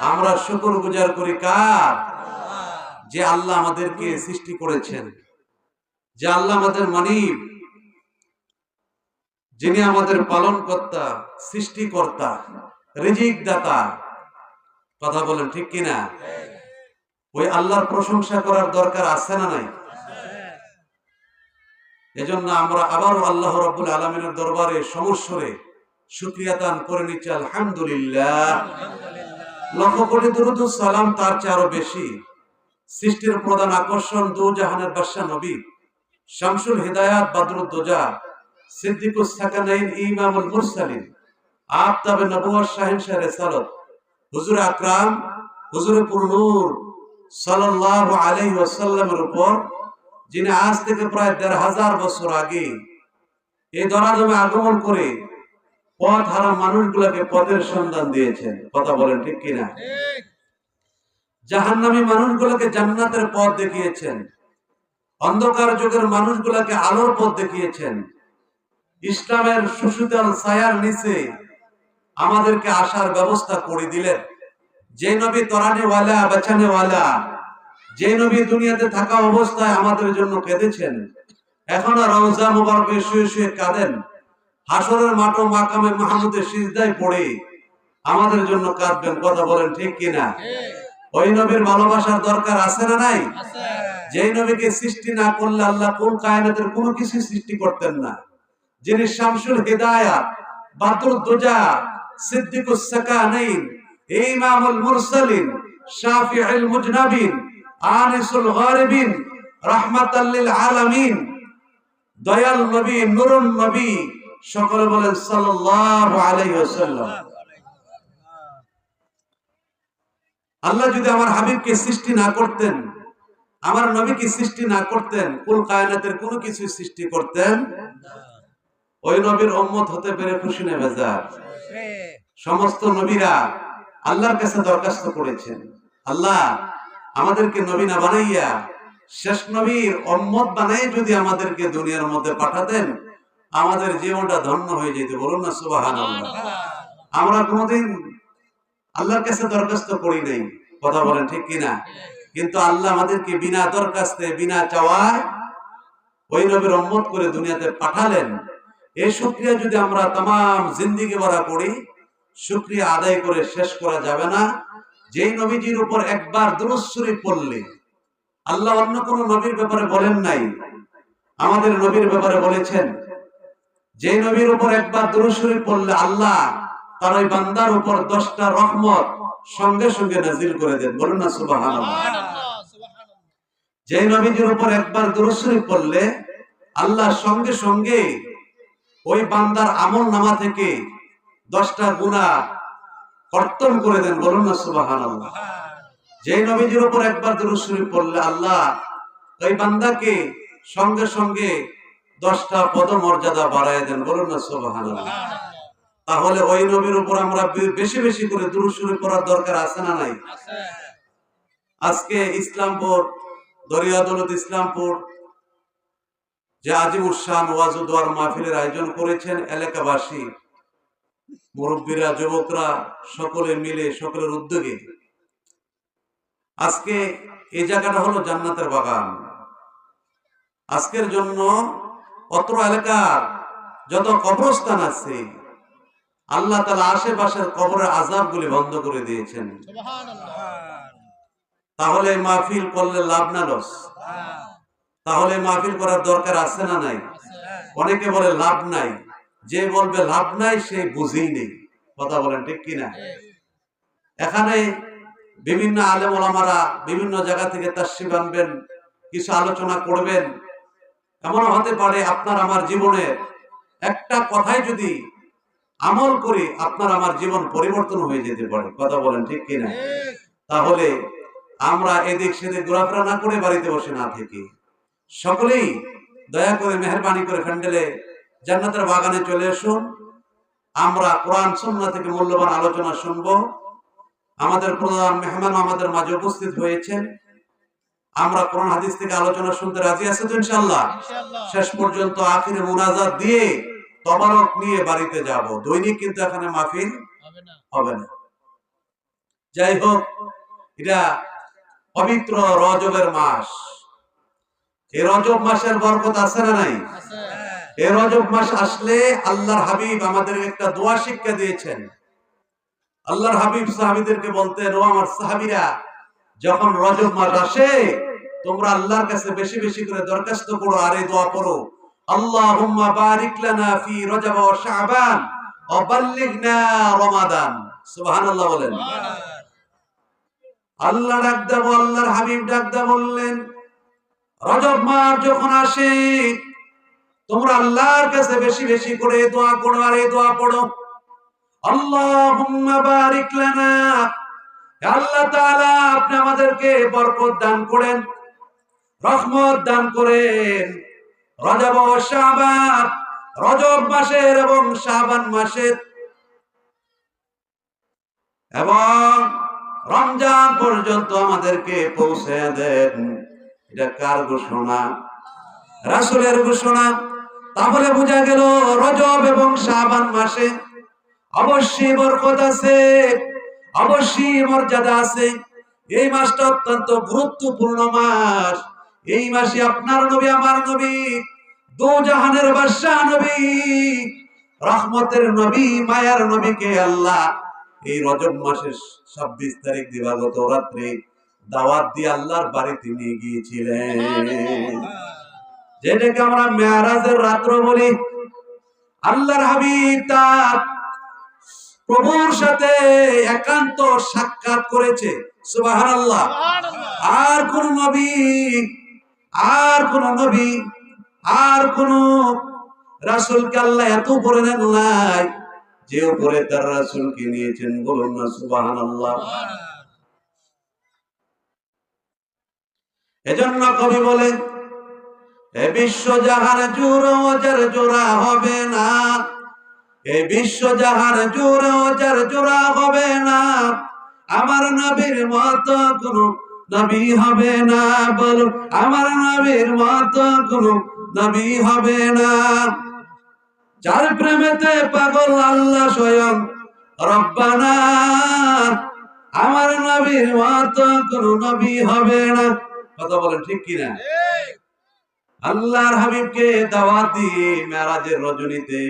আমরা শুকর গুজার করি কার? যে আল্লাহ আমাদেরকে সৃষ্টি করেছেন। যে আল্লাহ আমাদের মানিব যিনি আমাদের পালন কর্তা সৃষ্টিকর্তা রিজিক দাতা কথা বলেন ঠিক কিনা? ওই আল্লাহর প্রশংসা করার দরকার আছে না নাই? এজন্য আমরা আবারও আল্লাহ রাব্বুল আলমিনের দরবারে সমস্বরে সুক্রিয়াতান করে নিচ্ছি, আলহামদুলিল্লাহ। লক্ষ কোটি দুরুদ সালাম তার চেয়ে আরও বেশি। সৃষ্টির প্রধান আকর্ষণ দু জাহানের বাদশা নবী। শামসুল হিদায়াত বাদরুদ্দোজা সিদ্দিকুস সাকানাইন ইমামুল মুরসালিন। আফতাবে নবুয়ার শাহিন শাহ রেসালত। হুজুর আকরাম, হুজুরে পুরনুর সাল্লাল্লাহু আলাইহি ওয়াসাল্লামের উপর, যিনি আজ থেকে প্রায় দেড় হাজার বছর আগে এই দরাদমে আগমন করে পথ হারা মানুষগুলোকে পথের সন্ধান দিয়েছেন। কথা বলেন ঠিক কিনা? জাহান্নামী মানুষগুলোকে জান্নাতের পথ দেখিয়েছেন। অন্ধকার যুগের মানুষগুলোকে আলোর পথ দেখিয়েছেন। ইসলামের সুশীতল ছায়ার নিচে আমাদেরকে আসার ব্যবস্থা করে দিলেন। যে নবী তরানেওয়ালা বাঁচানেওয়ালা যে নবী দুনিয়াতে থাকা অবস্থায় আমাদের জন্য কেঁদেছেন। এখনও রওজা মুবারকে শুয়ে শুয়ে কাঁদেন। হাসরের মাঠ ও মাকামে মাহমুদের সিজদায় পড়ে আমাদের জন্য কাঁদবেন কথা বলেন ঠিক কিনা? ওই নবীর ভালোবাসার দরকার আছে না নাই? যেই নবীকে সৃষ্টি না করলে আল্লাহ কোন কায়নাতের কোনো কিছু সৃষ্টি করতেন না। যিনি শামসুল হিদায়াত বাদুর দুজা সিদ্দিকুস সাকানাইন ইমামুল মুরসালিন শাফিউল মুজনাবিন আনিসুল গারিবিন রাহমাতাল লিল আলামিন দয়াল নবী নুরুন নবী সকলে বলেন সাল্লাল্লাহু আলাইহি ওয়াসাল্লাম। আল্লাহ যদি আমার হাবিবকে সৃষ্টি না করতেন, আমার নবীকে সৃষ্টি না করতেন, কুল কায়নাতের কোনো কিছু সৃষ্টি করতেন ওই নবীর উম্মত হতে পেরে খুশি নেই বেজার। সমস্ত নবীরা আল্লাহর কাছে দরখাস্ত করেছেন। আল্লাহ আমাদেরকে নবী না বানাইয়া শেষ নবীর উম্মত বানাই যদি আমাদেরকে দুনিয়ার মধ্যে পাঠাতেন আমাদের জীবনটা ধন্য হয়ে যেত, বলুন না সুবহানাল্লাহ। আমরা কোনোদিন আল্লাহর কাছে দরখাস্ত করি নাই, কথা বলেন ঠিক কিনা? কিন্তু আল্লাহ আমাদেরকে বিনা দরখাস্তে, বিনা চাওয়ায় ওই নবীর উম্মত করে দুনিয়াতে পাঠালেন। এই শুক্রিয়া যদি আমরা তাম জিন্দিগি ভরা করি, শুক্রিয়া আদায় করে শেষ করা যাবে না। যেই নবীজির উপর একবার দুরুশ্বরী পড়লে, আল্লাহ অন্য কোন নবীর ব্যাপারে বলেন নাই। আমাদের নবীর ব্যাপারে বলেছেন যে নবীর উপর একবার দুরুশ্বরী পড়লে আল্লাহ তার ওই বান্দার উপর দশটা রহমত সঙ্গে সঙ্গে নাজিল করে দেন। বলুন না সুবাহ যে নবীজির উপর একবার দুরুশ্বরী পড়লে আল্লাহ সঙ্গে সঙ্গে ওই বান্দার আমল নামা থেকে দশটা গুণা কর্তন করে দেন। বলুন না সুবাহান যে নবীজির উপর একবার দুরুশ্বরী পড়লে আল্লাহ ওই বান্দাকে সঙ্গে সঙ্গে দশটা পদমর্যাদা বাড়ায় দেন, বলুন না সুবাহান তাহলে ওই নবীর উপর আমরা বেশি বেশি করে দুরুশ্বরী পড়ার দরকার আছে না নাই? আজকে ইসলামপুর দরিয়া দৌলত ইসলামপুর, যে আজিমুর শান ওয়াজুদ্দার মাহফিলের আয়োজন করেছেন এলাকাবাসী, মুরব্বীরা, যুবকরা, সকলে মিলে, সকলের উদ্যোগে। আজকে এই জায়গাটা হলো জান্নাতের বাগান। আজকের জন্য অত্র এলাকার যত কবরস্থান আছে, আল্লাহ তালা আশেপাশের কবরের আজাবগুলি বন্ধ করে দিয়েছেন। তাহলে মাহফিল করলে লাভ না লস? তাহলে মাহফিল করার দরকার আছে না নাই? অনেকে বলে লাভ নাই। যে বলবে লাভ নাই, সে বুঝেই নেই। কথা বলেন ঠিক কিনা? এখানে বিভিন্ন আলেম ওলামারা বিভিন্ন জায়গা থেকে তাসিব আনবেন কিছু আলোচনা করবেন এমন হতে পারে আপনার আমার জীবনের একটা কথাই যদি আমল করি, আপনার আমার জীবন পরিবর্তন হয়ে যেতে পারে। কথা বলেন ঠিক কিনা? তাহলে আমরা এদিক সেদিক ঘোরাফেরা না করে বাড়িতে বসে না থেকে। সকলেই দয়া করে মেহরবানি করে ফ্যান্ডেলে জান্নাতের বাগানে চলে আসুন। আমরা কোরআন সন্না থেকে মূল্যবান আলোচনা শুনব। আমাদের প্রধান মেহমান আমাদের মাঝে উপস্থিত হয়েছেন। আমরা কোরআন হাদিস থেকে আলোচনা শুনতে রাজি আছি তো ইনশাল্লাহ শেষ পর্যন্ত আখিরে মুনাজাত দিয়ে তবারক নিয়ে বাড়িতে যাব। দৈনিক কিন্তু এখানে মাহফিল হবে না। যাই হোক এটা পবিত্র রজবের মাস। এই রজব মাসের বরকত আছে না নাই? এই রজব মাস আসলে আল্লাহর হাবিব আমাদের একটা দোয়া শিক্ষা দিয়েছেন। আল্লাহর হাবিব সাহাবিদেরকে বলতেন ও আমার সাহাবিরা যখন রজব মাস আসে তোমরা আল্লাহর কাছে বেশি বেশি করে দরখাস্ত করো আর দোয়া করো। আল্লাহুম্মা বারিক লানা ফি রজব ওয়া শাবান ওয়া রমাদান। সুবহানাল্লাহ বলেন। আল্লাহ ডাক দেব, আল্লাহর হাবিব ডাক বললেন, রজব মাস যখন আসে, তোমরা আল্লাহর কাছে বেশি বেশি করে দোয়া করো আর দোয়া পড়ো। আল্লাহুম্মা বারিক লানা। আল্লাহ তাআলা, আপনি আমাদেরকে বরকত দান করেন। রহমত দান করেন। রজব ও শাবান, রজব মাসের এবং শাবান মাসের। এবং রমজান পর্যন্ত আমাদেরকে পৌঁছে দেন। এটা কার ঘোষণা? রাসুলের ঘোষণা। তাহলে বোঝা গেল রজব এবং শাবান মাসে অবশ্যই বরকত আছে, অবশ্যই মর্যাদা আছে। এই মাসটা অত্যন্ত গুরুত্বপূর্ণ মাস। এই মাসে আপনার নবী আমার নবী দু জাহানের বাদশাহ নবী রহমতের নবী মায়ার নবীকে আল্লাহ এই রজব মাসের ছাব্বিশ তারিখ দিবাগত রাত্রে দাওয়াত দিয়ে আল্লাহর বাড়িতে নিয়ে গিয়েছিলেন। যেটাকে আমরা মেয়ারাজের রাত্র বলি। আল্লাহর হাবিব তার প্রভুর সাথে একান্ত সাক্ষাৎ করেছে। আল্লাহ আর কোন নবী আর কোন নবী, আর কোন রাসুলকে আল্লাহ এত উপরে নেন নাই যে উপরে তার রাসুলকে নিয়েছেন। বলুন না সুবাহান আল্লাহ এজন্য কবি বলেন এ বিশ্ব জাহান জোড় ওজার জোড়া হবে না, এ বিশ্ব জাহান জোড় ওজার জোড়া হবে না, আমার নবীর মত কোন নবী হবে না, বল আমার নবীর মত কোন নবী হবে না। যার প্রেমেতে পাগল আল্লাহ স্বয়ং রব্বানা, আমার নবীর মত কোন নবী হবে না। কথা বলেন ঠিক কিনা? আল্লাহর হাবিবকে দাওয়াত দিয়ে মেরাজের রজনীতে,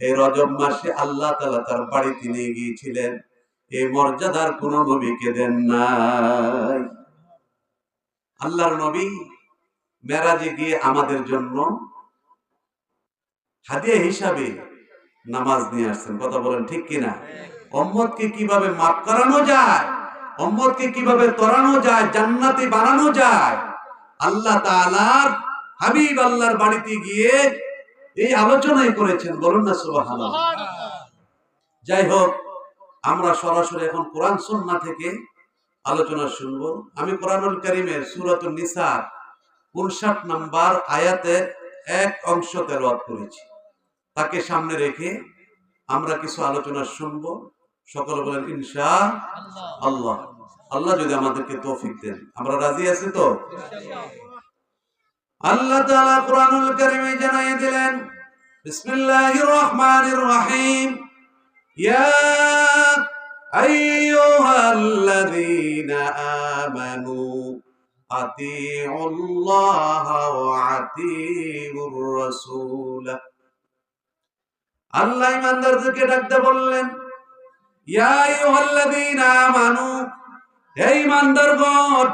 এই রজব মাসে আল্লাহ তালা তার বাড়িতে নিয়ে গিয়েছিলেন। এই মর্যাদার কোন নবীকে দেন নাই। আল্লাহর নবী মেরাজে গিয়ে আমাদের জন্য হাদিয়া হিসাবে নামাজ নিয়ে আসছেন। কথা বলেন ঠিক কিনা? অম্মতকে কীভাবে মাফ করানো যায়? অম্মতকে কীভাবে তরানো যায়? জান্নাতি বানানো যায়? আল্লাহ তাআলার হাবিব আল্লাহর বাড়িতে গিয়ে এই আলোচনাই করেছেন। বলুন না সুবহানাল্লাহ। যাই হোক আমরা সরাসরি এখন কোরআন সুন্নাহ থেকে আলোচনা শুনব। আমি কোরআনুল কারীমের সূরাতুন নিসা 59 নম্বর আয়াতের এক অংশ তেলাওয়াত করেছি। তাকে সামনে রেখে আমরা কিছু আলোচনা শুনব। সকলে বলেন, ইনশা আল্লাহ। আল্লাহ যদি আমাদেরকে তৌফিক দেন। আমরা রাজি আছি তো? আল্লাহ তাআলা কোরআনুল কারীমে জানিয়ে দিলেন, বিসমিল্লাহির রহমানির রহিম। ইয়া আইয়ুহাল্লাযীনা আমানু আতিউল্লাহ ওয়া আতিউর রাসূল আল্লাহ ইমানদারদেরকে ডাকতে বললেন, ইয়া আইয়ুহাল্লাযীনা আমানু, হে ইমানদারগণ,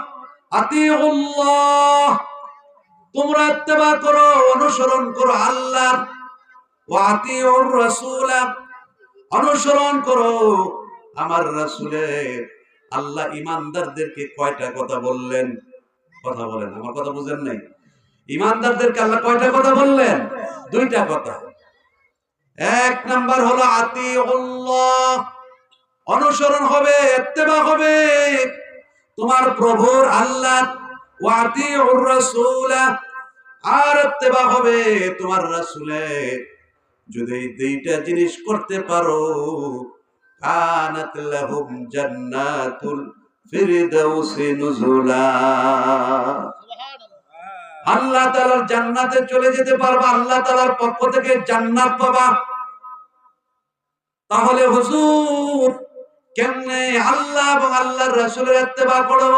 আতিউল্লাহ, তোমরা ইত্তেবা করো, অনুসরণ করো আল্লাহ ওয়া আতিউর রাসূল। অনুসরণ করো। আমার রাসূলের আল্লাহ ইমানদারদেরকে কয়টা কথা বললেন? কথা বলেন, আমার কথা বুঝেন নাই? ইমানদারদেরকে আল্লাহ কয়টা কথা বললেন? দুইটা কথা। এক নাম্বার হলো, আতিউল্লাহ। অনুসরণ হবে, ইত্তেবা হবে। তোমার প্রভুর আল্লাহ ওয়াতিউর রাসূল। আর ইত্তেবা হবে তোমার রাসূলের যদি এই দুইটা জিনিস করতে পারো কানাত লাহুম জান্নাতুল ফিরদাউসি নুজুলা। আল্লাহ তাআলার জান্নাতে চলে যেতে পারবা আল্লাহ তাআলার পক্ষ থেকে জান্নাত পাবা। তাহলে হুজুর কেমনে আল্লাহ এবং আল্লাহর রাসূলের ইত্তেবা করব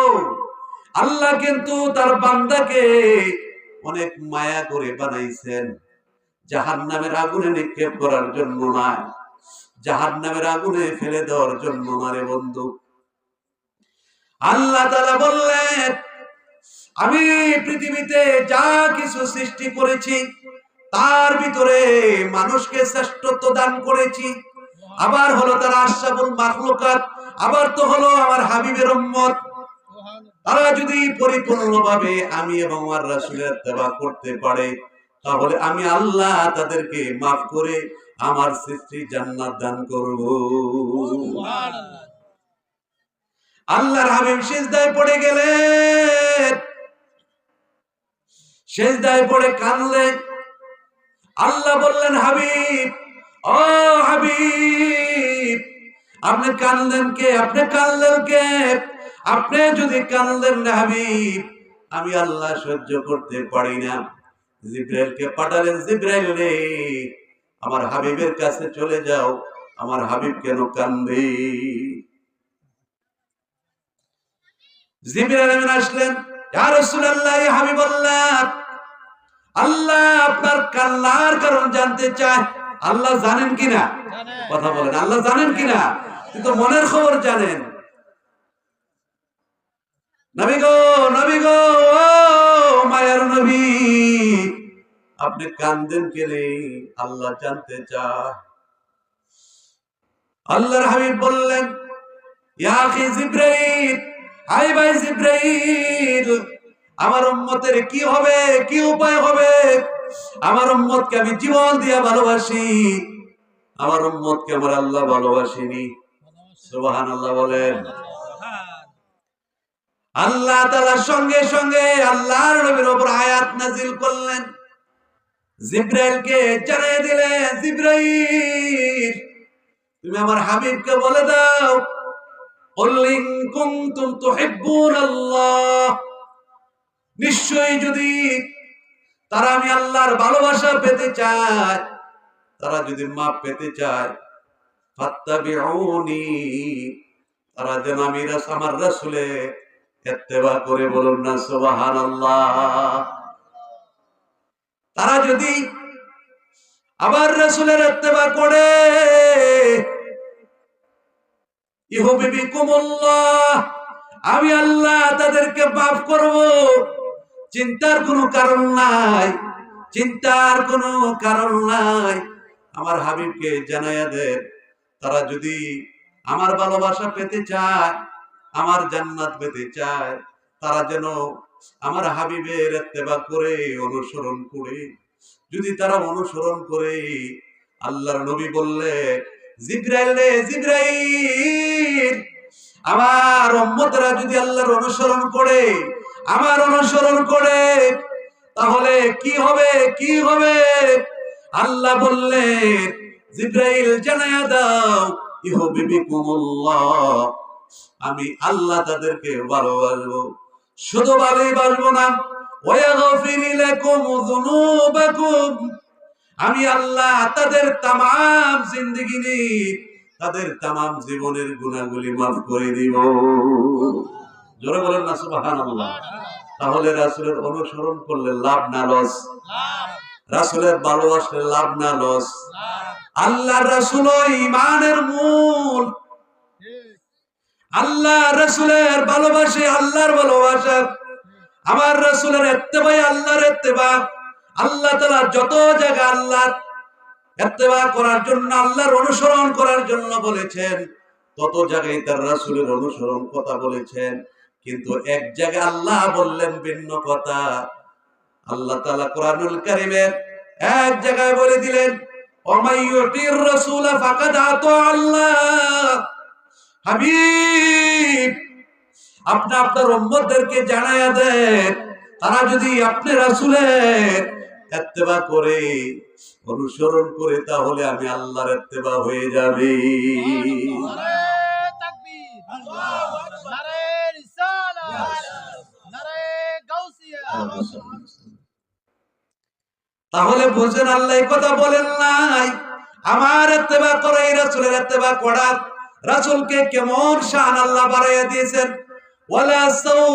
আল্লাহ কিন্তু তার বান্দাকে অনেক মায়া করে বানাইছেন। জাহান্নামের আগুনে নিক্ষেপ করার জন্য নয়। জাহান্নামের আগুনে ফেলে দেওয়ার জন্য না রে বন্ধু। আল্লাহ তাআলা বললেন, আমি পৃথিবীতে যা কিছু সৃষ্টি করেছি, তার ভিতরে মানুষকে শ্রেষ্ঠত্ব দান করেছি। আবার হলো তার আশরাফুল মাখলুকাত, আবার তো হলো আমার হাবিবের উম্মত। তারা যদি পরিপূর্ণভাবে আমি এবং আমার রাসূলের ইত্তেবা করতে পারে তাহলে আমি আল্লাহ তাদেরকে মাফ করে আমার সৃষ্টি জান্নাত দান করব। আল্লাহর হাবিব সিজদায় পড়ে গেলেন। সিজদায় পড়ে কানলেন আল্লাহ বললেন, হাবিব, ও হাবিব, আপনি কানলেন কে? আপনি কানলেন কে? আপনি যদি কানলেন না হাবিব, আমি আল্লাহ সহ্য করতে পারি না। জিব্রাইলকে পাঠালেন জিব্রাইল রে আমার হাবিবের কাছে চলে যাও আমার হাবিব কেন কান্দে? জিব্রাইল আসলেন ইয়া রাসূলুল্লাহ ইয়া হাবিবাল্লাহ আল্লাহ আপনার কান্নার কারণ জানতে চায়। আল্লাহ জানেন কিনা? কথা বলেন আল্লাহ জানেন কিনা? কিন্তু মনের খবর জানেন। নবী গো নবী গো ও মায়ার নবী আপনি কান্দেন কেনে আল্লাহ জানতে চায়। আল্লাহর হাবিব বললেন, ইয়া আখি জিব্রাইল আই ভাই জিব্রাইল, আমার উম্মতের কি হবে, কি উপায় হবে? আমার উম্মতকে আমি জীবন দিয়া ভালোবাসি, আমার উম্মতকে আমার আল্লাহ ভালোবাসিনি। সুবহানাল্লাহ বলেন। আল্লাহ তাআলার সঙ্গে সঙ্গে আল্লাহর নবীর উপর আয়াত নাজিল করলেন। জিব্রাইলকে জানাই দিলে, জিব্রাইল, তুমি আমার হাবিবকে বলে দাও অলিং বললিং তো তুহিব্বুন আল্লাহ। নিশ্চয়ই যদি তারা আমি আল্লাহর ভালোবাসা পেতে চায়, তারা যদি মাপ পেতে চায়, ফাত্তাবিউনি তারা যেন আমি আমার রাসূলে এত্তেবা করে বলুন না, সুবহানাল্লাহ। তারা যদি আবার রাসূলের ইত্তেবা করে ইহুবিবিকুমুল্লাহ আমি আল্লাহ তাদেরকে মাফ করব। চিন্তার কোনো কারণ নাই, চিন্তার কোনো কারণ নাই। আমার হাবিবকে জানাইয়া দেন, তারা যদি আমার ভালোবাসা পেতে চায়, আমার জান্নাত পেতে চায় তারা যেন আমার হাবিবের ইত্তেবা করে অনুসরণ করে। যদি তারা অনুসরণ করে, আল্লাহর নবী বললে, জিব্রাইল আমার উম্মতরা যদি আল্লাহর অনুসরণ করে, আমার অনুসরণ করে, তাহলে কি হবে কি হবে? আল্লাহ বললেন, জিব্রাইল জানায়া দাও, ইহো আমি আল্লাহ তাদেরকে ভালোবাসবো। শুধু ভালোই বাসবো না। আমি আল্লাহ তাদের জিন্দগি তাদের তামাম জীবনের গুণাগুলি মাফ করে দিব। জোরে বলেন না, সুবহানাল্লাহ। তাহলে রাসূলের অনুসরণ করলে লাভ না লস? রাসূলের ভালোবাসলে লাভ না লস? আল্লাহ রাসূল ইমানের মূল আল্লাহ রাসূলের ভালোবাসে, আল্লাহর ভালোবাসা। আমার রাসূলের ইত্তেবা আল্লাহর ইত্তেবা আল্লাহ তাআলা যত জায়গা আল্লাহ ইত্তেবা করার জন্য, আল্লাহর অনুসরণ করার জন্য বলেছেন, তত জায়গায় তার রাসূলের অনুসরণ কথা বলেছেন। কিন্তু এক জায়গায় আল্লাহ বললেন ভিন্ন কথা। আল্লাহ তাআলা কোরআনুল কারীমের এক জায়গায় বলে দিলেন, ওমাইয়ুতির রাসূল আতা আল্লাহ। হাবিব আপনি আপনার উম্মতদেরকে জানায়া দেন তারা যদি আপনি রাসূলের ইত্তেবা করে অনুসরণ করে তাহলে আমি আল্লাহর ইত্তেবা হয়ে যাবে। তাহলে বুঝেন আল্লাহ কথা বলেন নাই আমার ইত্তেবা করে এই রাসূলের ইত্তেবা করা রাসূলকে কেমন শান আল্লাহ বাড়াইয়া দিয়েছেন? ওয়ালা সাউ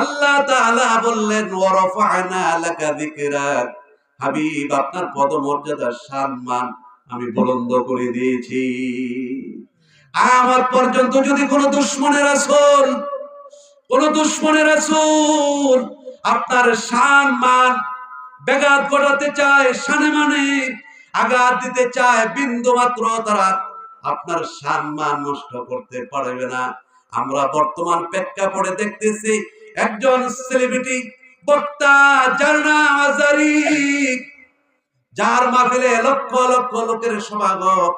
আল্লাহ তাআলা বললেন, ওয়া রাফা'না লাকা যিকরাক হাবিব, আপনার পদমর্যাদা সম্মান আমি বুলন্দ করে দিয়েছি। আমার পর্যন্ত যদি কোন দুশ্মনের রাসূল, কোন দুশ্মনের রাসূল আপনার শান মান ব্যাঘাত ঘটাতে চায় শানে মানে আঘাত দিতে চায় বিন্দু মাত্র তারা আপনার সম্মান নষ্ট করতে পারবে না। আমরা বর্তমান প্রেক্ষাপটে দেখতেছি, একজন সেলিব্রিটি বক্তা যার নাম আজারি যার মাহফিলে লক্ষ লক্ষ লোকের সমাগম।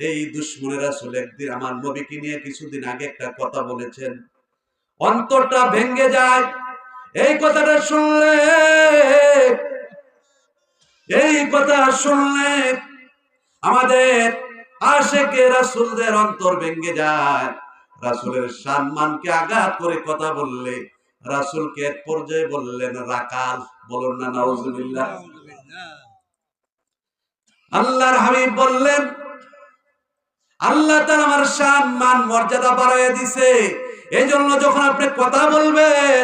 এই দুশ্মনের আসলে একদিন আমার নবীকে নিয়ে কিছুদিন আগে একটা কথা বলেছেন। অন্তরটা ভেঙ্গে যায়। এই কথাটা শুনলে, এই কথা শুনলে আমাদের রাসুলদের অন্তর ভেঙ্গে যায়। রাসুলের সম্মানকে আঘাত করে কথা বললে, রাসুলকে এক পর্যায়ে বললেন, রাকাল, বলুন না আল্লাহর হাবিব বললেন, আল্লাহ তার আমার সম্মান, মর্যাদা বাড়াইয়া দিছে। এই জন্য যখন আপনি কথা বলবেন,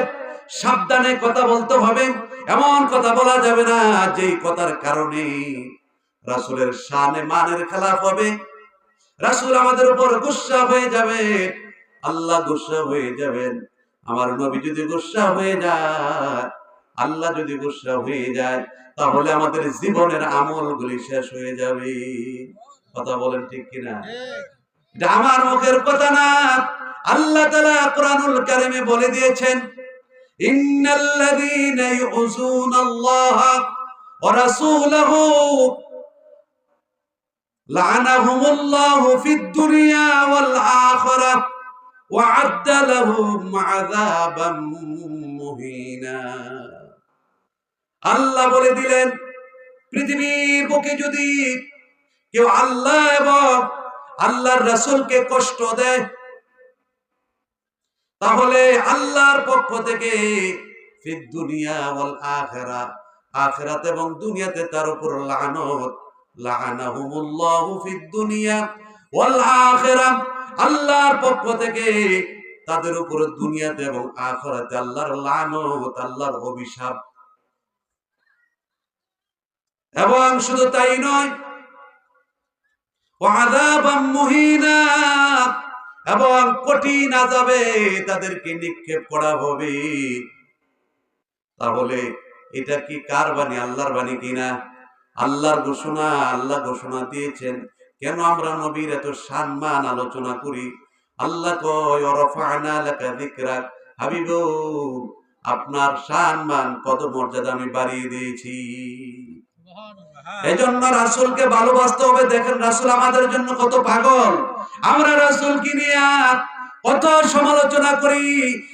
সাবধানে কথা বলতে হবে। এমন কথা বলা যাবে না, যেই কথার কারণে রাসুলের শানে মানের খেলাফ হবে। রাসুল আমাদের উপর গুসা হয়ে যাবে। আল্লাহ গুসা হয়ে যাবেন। আমার নবী যদি গুসা হয়ে যায়, আল্লাহ যদি গুসা হয়ে যায়, তাহলে আমাদের জীবনের আমলগুলি শেষ হয়ে যাবে। কথা বলেন ঠিক কিনা? এটা আমার মুখের কথা না। আল্লাহ তাআলা কোরআনুল কারিমে বলে দিয়েছেন, ইন্নাল্লাযীনা ইউযুনাল্লাহ ওয়া রাসূলাহু আখিরাহ আল্লাহ বলে দিলেন, পৃথিবীর বুকে যদি কেউ আল্লাহ এবং আল্লাহর রাসূলকে কষ্ট দেয়, তাহলে আল্লাহর পক্ষ থেকে দুনিয়া ওয়াল আখিরা, আখিরাত এবং দুনিয়াতে তার উপর লানত লাআনাহুমুল্লাহু ফিদ দুনিয়া ওয়াল আখিরা আল্লাহর পক্ষ থেকে তাদের উপর দুনিয়াতে এবং আখিরাতে আল্লাহর লানত, আল্লাহর অভিশাপ। এবং শুধু তাই নয় এবং কঠিন আযাবে তাদেরকে নিক্ষেপ করা হবে। তাহলে এটা কি কার বাণী? আল্লাহর বাণী কিনা আল্লাহর ঘোষণা আল্লাহ ঘোষণা দিয়েছেন কেন আমরা নবীর এত সম্মান আলোচনা করি? আল্লাহ কয় হাবিব আপনার সম্মান পদ মর্যাদা আমি বাড়িয়ে দিয়েছি। এজন্য রাসূলকে ভালোবাসতে হবে। দেখেন রাসূল আমাদের জন্য কত পাগল। আমরা রাসূলকে নিয়ে কত সমালোচনা করি।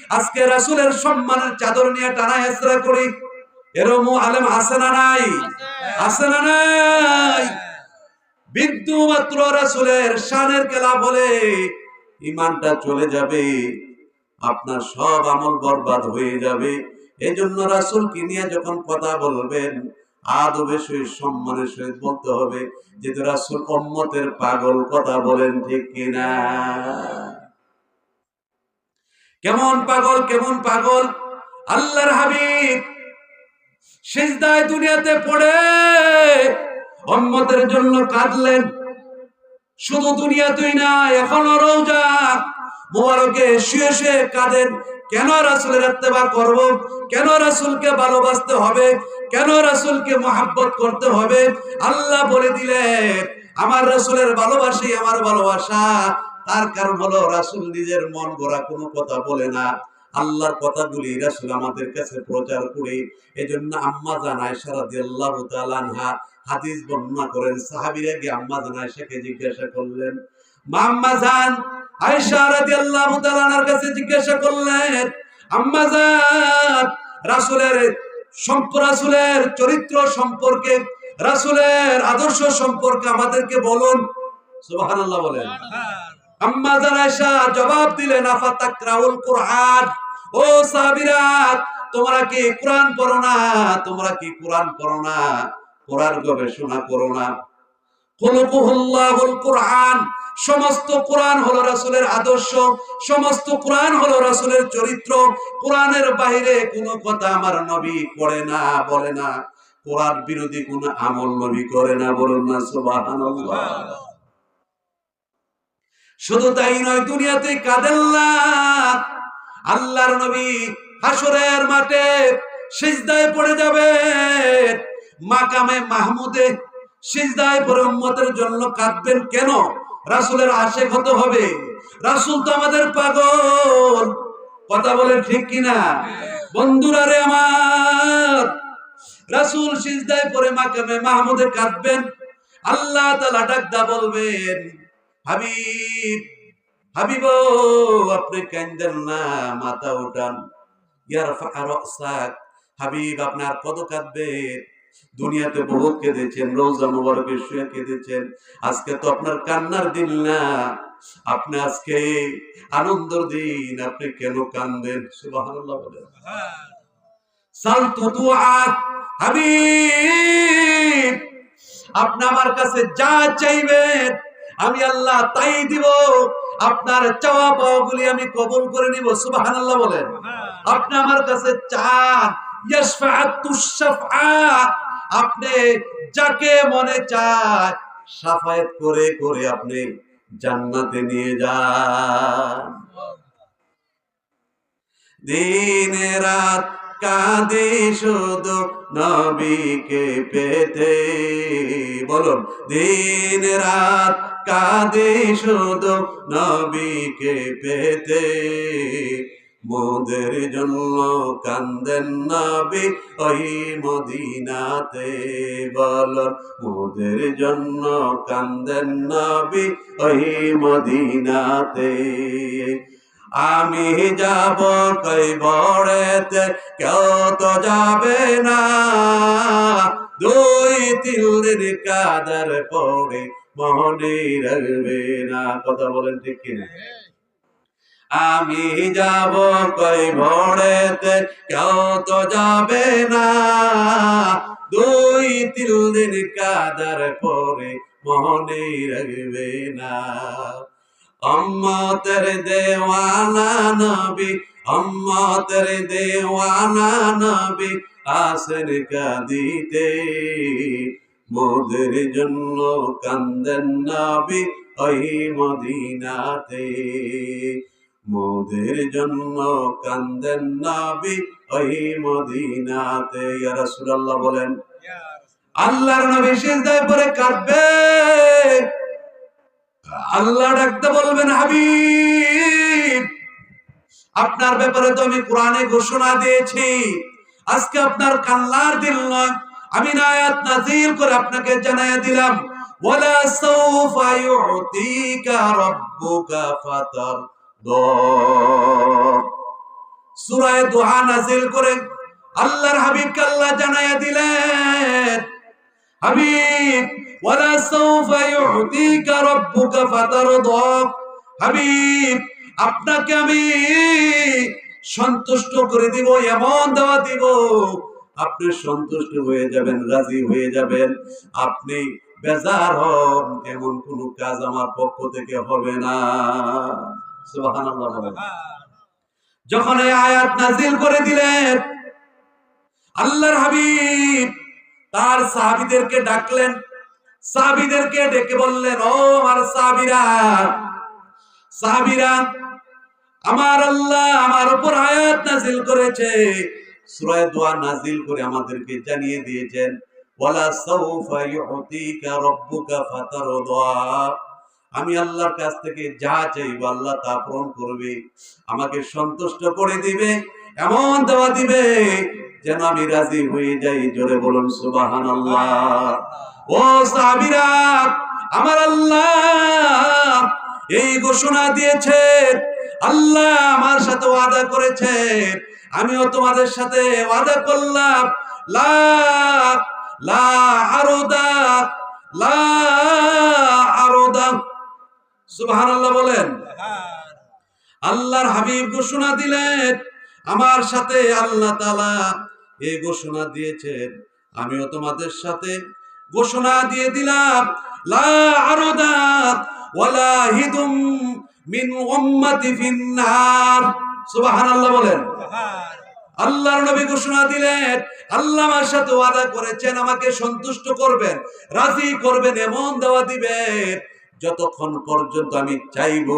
আজকে রাসূলের সম্মানের চাদর নিয়ে টানা হেসরা করি। এরম আলেম আছে না নাই? আছে। না নাই? বিন্দু মাত্র রাসূলের শানের খেলা বলে ইমানটা চলে যাবে আপনার সব আমল বরবাদ হয়ে যাবে। এজন্য রাসূলকে নিয়ে যখন কথা বলবেন আদবের সহিত সম্মানের সহিত বলতে হবে যে রাসূল উম্মতের পাগল কথা বলেন ঠিক কিনা? কেমন পাগল কেমন পাগল? আল্লাহর হাবিব সিজদায় দুনিয়াতে পড়ে। উম্মতের জন্য কাঁদলেন। শুধু দুনিয়াতেই না, এখনও রোজা। মোবারকে শুয়ে শুয়ে কাঁদেন। কেন রাসূলের ইত্তেবা করব? কেন রাসূলকে ভালোবাসতে হবে? কেন রাসূলকে মহাব্বত করতে হবে? আল্লাহ বলে দিলেন, আমার রাসূলের ভালোবাসি আমার ভালোবাসা। তার কারণ হলো রাসূল নিজের মন গড়া কোনো কথা বলে না। আল্লাহর কথাগুলি রাসূল আমাদের কাছে প্রচার করে। এজন্য আম্মা জান আয়েশা রাদিয়াল্লাহু তাআলা আনহা হাদিস বর্ণনা করেন। সাহাবীরা গিয়ে আম্মা জান আয়েশাকে জিজ্ঞাসা করলেন মা আম্মা জান আয়েশা রাদিয়াল্লাহু তাআলা আনহার কাছে জিজ্ঞাসা করলেন আম্মা জান রাসূলের সম্প রাসূলের চরিত্র সম্পর্কে রাসূলের আদর্শ সম্পর্কে আমাদেরকে বলুন। সুবহানাল্লাহ বলেন। আম্মা জান আয়েশা জবাব দিলেন আফা তাকরাউল কুরআন? ও সাহাবীরা, তোমরা কি কোরআন পড়ো না? তোমরা কি কোরআন পড়ো না? কোরআন গবেষণা করো না। কুরআন, সমস্ত কোরআন হলো রাসূলের আদর্শ, সমস্ত কোরআন হলো রাসূলের চরিত্র। কোরআনের বাইরে কোনো কথা আমার নবী করে না, বলে না। কোরআন বিরোধী কোনো আমল নবী করে না, বলুন না, সুবহানাল্লাহ। শুধু তাই নয়, দুনিয়াতে কাঁদেন না আল্লাহর নবী হাসরের মাঠে সিজদায় পড়ে যাবে। মাকামে মাহমুদে সিজদায় পড়ে উম্মতের জন্য কাঁদবেন কেন? রাসূলের আশেক হতে হবে। রাসূল তো আমাদের পাগল। কথা বলে ঠিক কিনা? বন্ধুরা রে আমার, রাসূল সিজদায় পড়ে মাকামে মাহমুদে কাঁদবেন। আল্লাহ তাআলা ডাকদা বলবেন, হাবিব হাবিব, আপনি কান্দেন না, মাথা উঠান। ইয়ার রাসাক হাবিব আপনার কত কাঁদবে দুনিয়াতে বহু কেঁদেছেন, রোজা মুবারকে শুয়ে কেঁদেছেন। আজকে তো আপনার কান্নার দিন না। আপনি আজকে আনন্দের দিন, আপনি কেন কান্দেন সুবহানাল্লাহ বলেন। সাল তুতুআ হাবিব, আপনি আমার কাছে যা চাইবেন, আমি আল্লাহ তাই দিব। আপনার চাওয়া পাওয়াগুলি আমি কবুল করে নিব, সুবহানাল্লাহ বলেন। আপনি আমার কাছে চান আপনি যাকে মনে চায় সাফায়াত করে করে আপনি জান্নাতে নিয়ে যান। দিন রাত কাঁদে শুধু নবীকে পেতে। বলুন, দিন রাত কাঁদে শুধু নবীকে পেতে। মোদের জন্য কান্দেন নবী ওই মদিনাতে বলুন মোদের জন্য কান্দেন নবী ওই মদিনাতে। আমি যাব কই বড়েতে কেউ তো যাবে না। দুই তিন দিন কাদার পড়ে মনে রাখবে না কথা বলেন ঠিক কিনা? আমি যাব কই ভোরেতে? কেউ তো যাবে না। দুই তিন দিন কাদার পরে মনে রাখবে না অম্মতের দেওয়ানা নবী অম্মতের দেওয়ানা নবী আসেন কাঁদিতে। মোদের জন্য কান্দেন নবী ওই মদিনাতে। মোদের জন্য কান্দেন নবী ওই মদিনাতে। ইয়া রাসূলুল্লাহ বলেন আল্লাহর নবী সিজদায় পড়ে কাঁদবে। আল্লাহ ডাকতে বলবেন হাবিব আপনার ব্যাপারে তো আমি কোরআনে ঘোষণা দিয়েছি। আজকে আপনার কান্নার দিল নয়। আমি আয়াত নাজিল করে আপনাকে জানাইয়া দিলাম, ওয়ালা সাউফা ইউতিকা রাব্বুকা ফাতার সূরায়ে দুহা নাজিল করে আল্লাহর হাবিবকে আল্লাহ দিলেন, হাবিব, ওয়ালা সাউফা ইউতিকা রাব্বুকা হাবিব, আপনাকে আমি সন্তুষ্ট করে দিব, এমন দেওয়া দিব আপনি সন্তুষ্ট হয়ে যাবেন, রাজি হয়ে যাবেন। আপনি বেজার হন, এমন কোন কাজ আমার পক্ষ থেকে হবে না। যখন এই আয়াত নাজিল করে দিলেন, আল্লাহর হাবিব তার সাহাবীদেরকে ডাকলেন। সাহাবীদেরকে ডেকে বললেন, ও আমার সাহাবিরা, সাহাবীরা, আমার আল্লাহ আমার উপর আয়াত নাজিল করেছে। সূরা দোয়া নাজিল করে আমাদেরকে জানিয়ে দিয়েছেন, ওয়ালা সাউফা ইউতিকা ফাতারদা। আমি আল্লাহর কাছ থেকে যা চাইব আল্লাহ তা পূরণ করবে, আমাকে সন্তুষ্ট করে দিবে, এমন দেওয়া দিবে যেন আমি রাজি হয়ে যাই। জোরে বলুন, সুবহানাল্লাহ। ও আমার আল্লাহ এই ঘোষণা দিয়েছে আল্লাহ আমার সাথে ওয়াদা করেছে আমিও তোমাদের সাথে ওয়াদা করলাম। বলেন। আল্লাহর হাবিব ঘোষণা দিলেন, আমার সাথে আল্লাহ এই ঘোষণা দিয়েছেন। আমিও তোমাদের সাথে ঘোষণা দিয়ে দিলাম। লা ওয়ালাহিদুম মিন বলেন। আল্লাহর নবী ঘোষণা দিলেন, আল্লাহ আমার সাথে ওয়াদা করেছেন, আমাকে সন্তুষ্ট করবেন, রাজি করবেন, এমন দেওয়া দিবেন, যতক্ষণ পর্যন্ত আমি চাইব,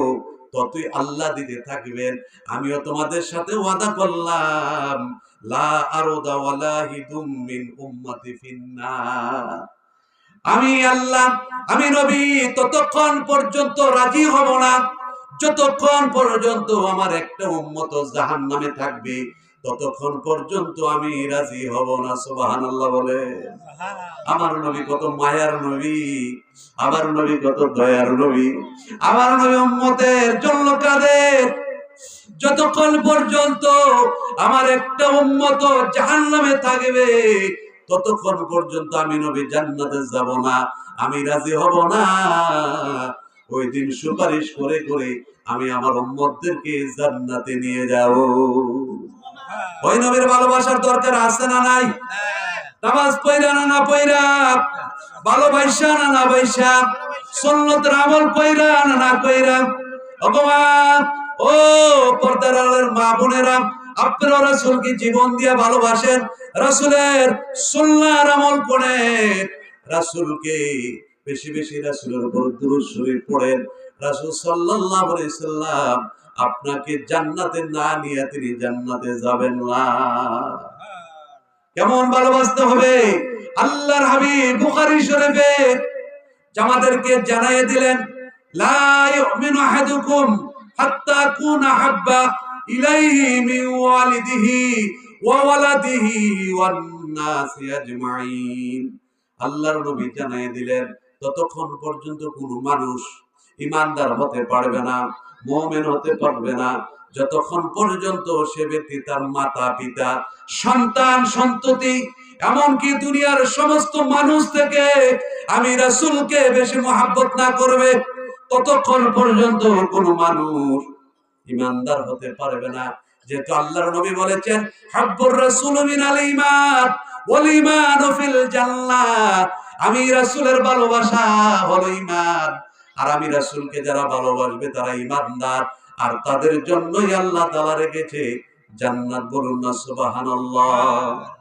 ততই আল্লাহ দিতে থাকবেন। আমিও তোমাদের সাথে ওয়াদা করলাম, লা আরদা ওয়ালাহিদুম মিন উম্মতি ফিন্নার। আমি আল্লাহ, আমি নবী, ততক্ষণ পর্যন্ত রাজি হব না। যতক্ষণ পর্যন্ত আমার একটা উম্মত জাহান নামে থাকবে, ততক্ষণ পর্যন্ত আমি রাজি হব না সুবাহান আল্লাহ বলে। আমার নবী কত মায়ার নবী, আমার নবী কত দয়ার নবী, আমার নবী উম্মতের জন্য কাদের? যতক্ষণ পর্যন্ত আমার একটা উম্মত জাহান নামে থাকবে, ততক্ষণ পর্যন্ত আমি নবী জান্নাতে যাব না, আমি রাজি হব না। ওই দিন সুপারিশ করে করে আমি আমার উম্মতদেরকে জান্নাতে নিয়ে যাব। ওই নবীর ভালোবাসার দরকার আছে না নাই? নামাজ পয়রা না না পয়রা ভালোবাসা না না বাইসা সুন্নতের আমল কইরা না না কইরা ভগবান, ও পর্দার মা বোনেরা, আপনারা রাসূলকে জীবন দিয়ে ভালোবাসেন, রাসূলের সুন্নাহর আমল করেন, রাসূলকে বেশি বেশি রাসূলের উপর দুরূদ শরীফ পড়েন। রাসূল সাল্লাল্লাহু আলাইহি সাল্লাম আপনাকে জান্নাতে না নিয়ে তিনি জান্নাতে যাবেন না। কেমন ভালোবাসতে হবে? আল্লাহর হাবিব বুখারী শরীফে জামাদেরকে জানাই দিলেন, লা ইউমিনু আহাদুকুম হাত্তা কুনা হাব্বা ইলাইহি মিন ওয়ালিদিহি ওয়া ওয়ালাদিহি ওয়ান নাসি আজমাইন। আল্লাহর নবী জানাই দিলেন ততক্ষণ পর্যন্ত কোন মানুষ ইমানদার হতে পারবে না, মুমিন হতে পারবে না। যতক্ষণ পর্যন্ত সে ব্যক্তি তার মাতা, পিতা, সন্তান, সন্ততি, এমনকি দুনিয়ার সমস্ত মানুষ থেকে আমি রাসূলকে বেশি মহাব্বত না করবে, ততক্ষণ পর্যন্ত কোন মানুষ ইমানদার হতে পারবে না। যেহেতু আল্লাহর নবী বলেছেন, হাব্বুর রাসূল মিনাল ঈমান ওয়াল ঈমানু ফিল জান্নাহ। আমি রাসুলের ভালোবাসা হলো ইমান আর আমি রাসুলকে যারা ভালোবাসবে তারা ইমানদার আর তাদের জন্যই আল্লাহ তালা রেখেছে জান্নাত বলুন না, সুবহানাল্লাহ।